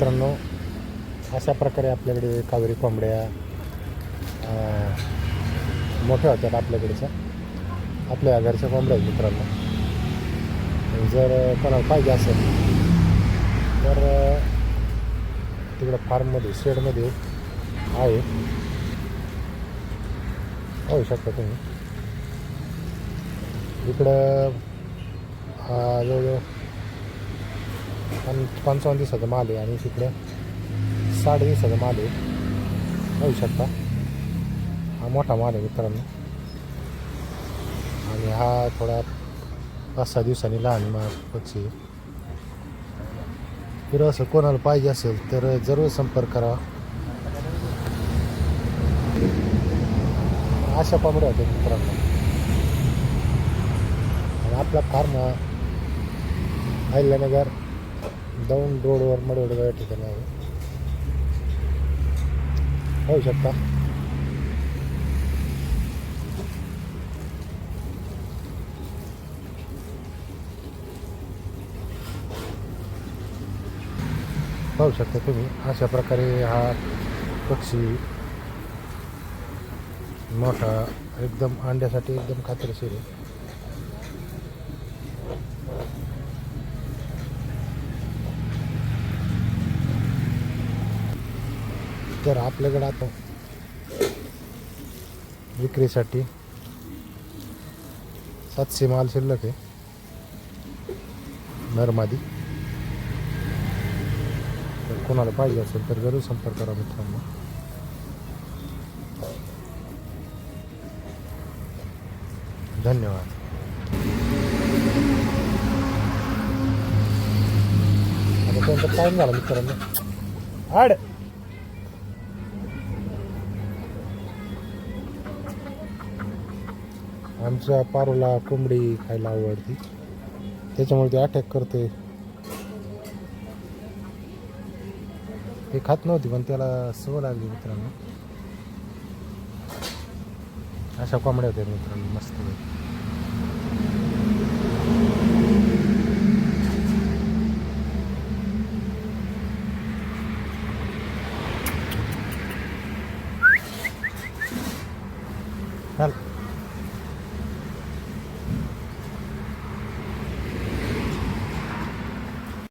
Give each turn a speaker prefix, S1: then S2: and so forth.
S1: मित्रांनो अशा प्रकारे आपल्याकडे कावेरी कोंबड्या मोठ्या होत्यात आपल्याकडच्या आपल्या घरच्या कोंबड्या आहेत मित्रांनो. जर कोणाला पाहिजे असेल तर तिकडं फार्ममध्ये शेडमध्ये आहे. पाहू शकता तुम्ही. इकडं जवळजवळ पण पंचावन्न दिवसाचा माल आहे आणि तिकडं साठ दिवसाचा माल आहे. पाहू शकता. हा मोठा माल आहे मित्रांनो. आणि हा थोडा पाच सहा दिवसांनी लहान माल पक्षी तर जर असं कोणाला पाहिजे असेल तर जरूर संपर्क करा. अशा कोंबड्या होत्या मित्रांनो. आणि आपला फार्म अहिल्यानगर दौंड रोडवर मडवडगाव या ठिकाणी आहे. पाहू शकता. पाहू शकता तुम्ही अशा प्रकारे हा पक्षी मोठा एकदम अंड्यासाठी एकदम खात्रीशीर आहे. तर आपल्याकडे आता विक्रीसाठी सातशे माल शिल्लक आहे. नरमादी. तर कोणाला पाहिजे असेल तर जरूर संपर्क करा मित्रांनो. धन्यवाद. आता त्यांचा टाईम झाला मित्रांनो. आड! आमच्या पारूला कोंबडी खायला आवडती. त्याच्यामुळे ते अटॅक करते. ते खात नव्हती पण त्याला सवय लागली मित्रांनो. अशा कोंबड्या होत्या मित्रांनो मस्त चाल.